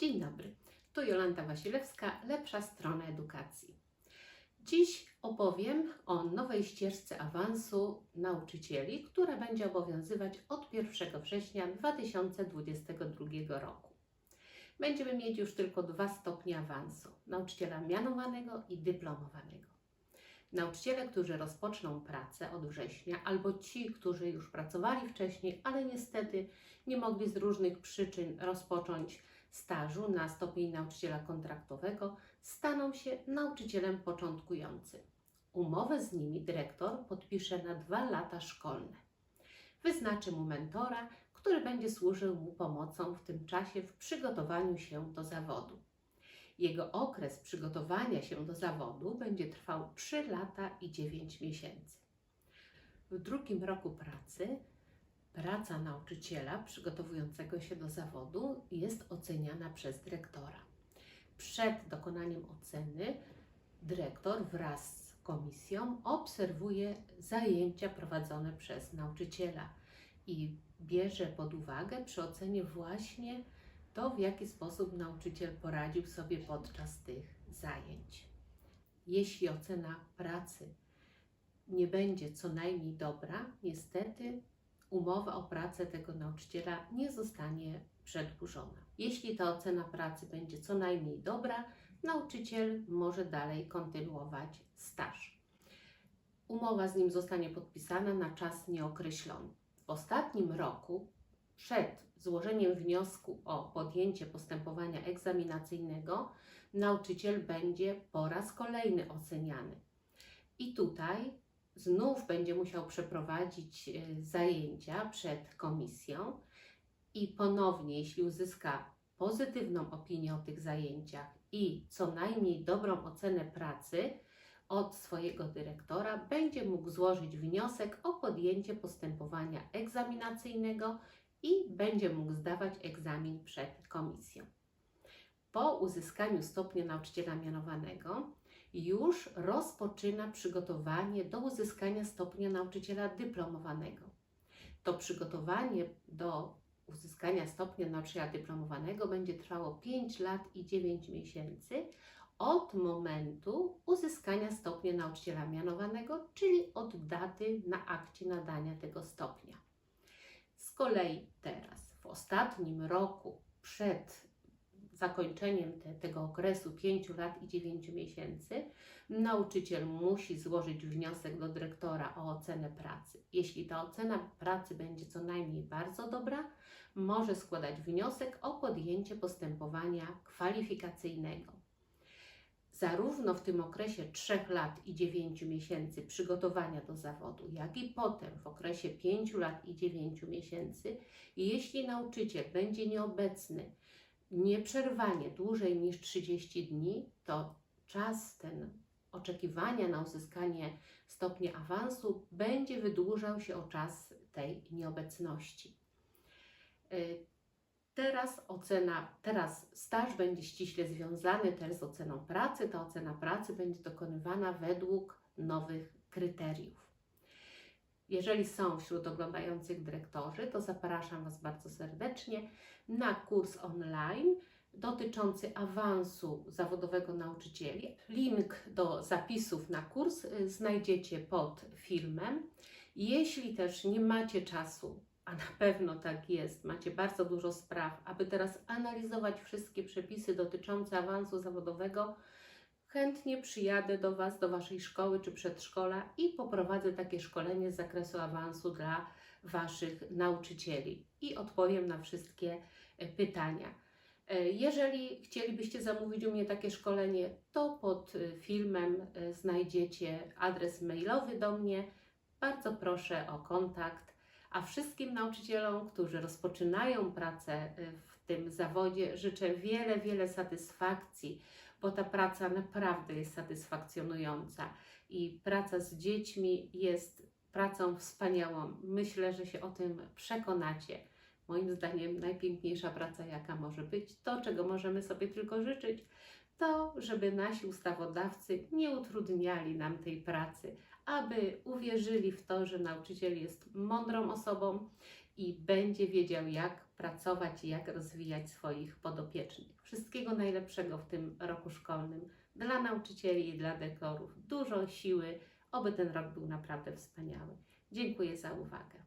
Dzień dobry, tu Jolanta Wasilewska, lepsza strona edukacji. Dziś opowiem o nowej ścieżce awansu nauczycieli, która będzie obowiązywać od 1 września 2022 roku. Będziemy mieć już tylko dwa stopnie awansu: nauczyciela mianowanego i dyplomowanego. Nauczyciele, którzy rozpoczną pracę od września, albo ci, którzy już pracowali wcześniej, ale niestety nie mogli z różnych przyczyn rozpocząć stażu na stopień nauczyciela kontraktowego, staną się nauczycielem początkującym. Umowę z nimi dyrektor podpisze na dwa lata szkolne. Wyznaczy mu mentora, który będzie służył mu pomocą w tym czasie w przygotowaniu się do zawodu. Jego okres przygotowania się do zawodu będzie trwał 3 lata i 9 miesięcy. W drugim roku pracy praca nauczyciela przygotowującego się do zawodu jest oceniana przez dyrektora. Przed dokonaniem oceny dyrektor wraz z komisją obserwuje zajęcia prowadzone przez nauczyciela i bierze pod uwagę przy ocenie właśnie to, w jaki sposób nauczyciel poradził sobie podczas tych zajęć. Jeśli ocena pracy nie będzie co najmniej dobra, niestety umowa o pracę tego nauczyciela nie zostanie przedłużona. Jeśli ta ocena pracy będzie co najmniej dobra, nauczyciel może dalej kontynuować staż. Umowa z nim zostanie podpisana na czas nieokreślony. W ostatnim roku, przed złożeniem wniosku o podjęcie postępowania egzaminacyjnego, nauczyciel będzie po raz kolejny oceniany. I tutaj znów będzie musiał przeprowadzić e, zajęcia przed komisją i ponownie, jeśli uzyska pozytywną opinię o tych zajęciach i co najmniej dobrą ocenę pracy od swojego dyrektora, będzie mógł złożyć wniosek o podjęcie postępowania egzaminacyjnego i będzie mógł zdawać egzamin przed komisją. Po uzyskaniu stopnia nauczyciela mianowanego już rozpoczyna przygotowanie do uzyskania stopnia nauczyciela dyplomowanego. To przygotowanie do uzyskania stopnia nauczyciela dyplomowanego będzie trwało 5 lat i 9 miesięcy od momentu uzyskania stopnia nauczyciela mianowanego, czyli od daty na akcie nadania tego stopnia. Z kolei teraz, w ostatnim roku przed zakończeniem te, tego okresu 5 lat i 9 miesięcy, nauczyciel musi złożyć wniosek do dyrektora o ocenę pracy. Jeśli ta ocena pracy będzie co najmniej bardzo dobra, może składać wniosek o podjęcie postępowania kwalifikacyjnego. Zarówno w tym okresie 3 lat i 9 miesięcy przygotowania do zawodu, jak i potem w okresie 5 lat i 9 miesięcy, jeśli nauczyciel będzie nieobecny nieprzerwanie dłużej niż 30 dni, to czas ten oczekiwania na uzyskanie stopnia awansu będzie wydłużał się o czas tej nieobecności. Y, Teraz ocena, teraz staż będzie ściśle związany też z oceną pracy. Ta ocena pracy będzie dokonywana według nowych kryteriów. Jeżeli są wśród oglądających dyrektorzy, to zapraszam Was bardzo serdecznie na kurs online dotyczący awansu zawodowego nauczycieli. Link do zapisów na kurs y, znajdziecie pod filmem. Jeśli też nie macie czasu, a na pewno tak jest, macie bardzo dużo spraw, aby teraz analizować wszystkie przepisy dotyczące awansu zawodowego, chętnie przyjadę do Was, do Waszej szkoły czy przedszkola i poprowadzę takie szkolenie z zakresu awansu dla Waszych nauczycieli i odpowiem na wszystkie e, pytania. E, Jeżeli chcielibyście zamówić u mnie takie szkolenie, to pod e, filmem znajdziecie adres mailowy do mnie. Bardzo proszę o kontakt. A wszystkim nauczycielom, którzy rozpoczynają pracę w tym zawodzie, życzę wiele, wiele satysfakcji, bo ta praca naprawdę jest satysfakcjonująca i praca z dziećmi jest pracą wspaniałą. Myślę, że się o tym przekonacie. Moim zdaniem najpiękniejsza praca, jaka może być, to czego możemy sobie tylko życzyć, to żeby nasi ustawodawcy nie utrudniali nam tej pracy, aby uwierzyli w to, że nauczyciel jest mądrą osobą i będzie wiedział, jak pracować i jak rozwijać swoich podopiecznych. Wszystkiego najlepszego w tym roku szkolnym dla nauczycieli i dla dekorów. Dużo siły, oby ten rok był naprawdę wspaniały. Dziękuję za uwagę.